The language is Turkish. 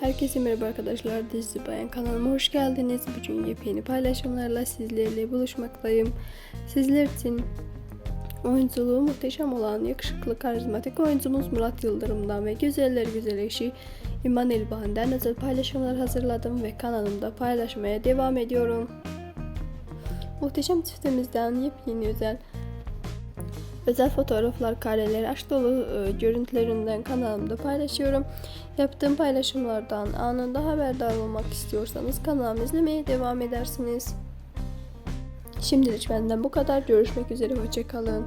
Herkese merhaba arkadaşlar. Dizi Bayan kanalıma hoş geldiniz. Bugün yepyeni paylaşımlarla sizlerle buluşmaktayım. Sizler için oyunculuğu muhteşem olan yakışıklı karizmatik oyuncumuz Murat Yıldırım'dan ve güzeller güzel eşi İman Elbahan'dan özel paylaşımlar hazırladım ve kanalımda paylaşmaya devam ediyorum. Muhteşem çiftimizden yepyeni özel özel fotoğraflar, kareler, aşk dolu e, görüntülerinden kanalımda paylaşıyorum. Yaptığım paylaşımlardan anında haberdar olmak istiyorsanız kanalımı izlemeye devam edersiniz. Şimdilik benden bu kadar. Görüşmek üzere. Hoşçakalın.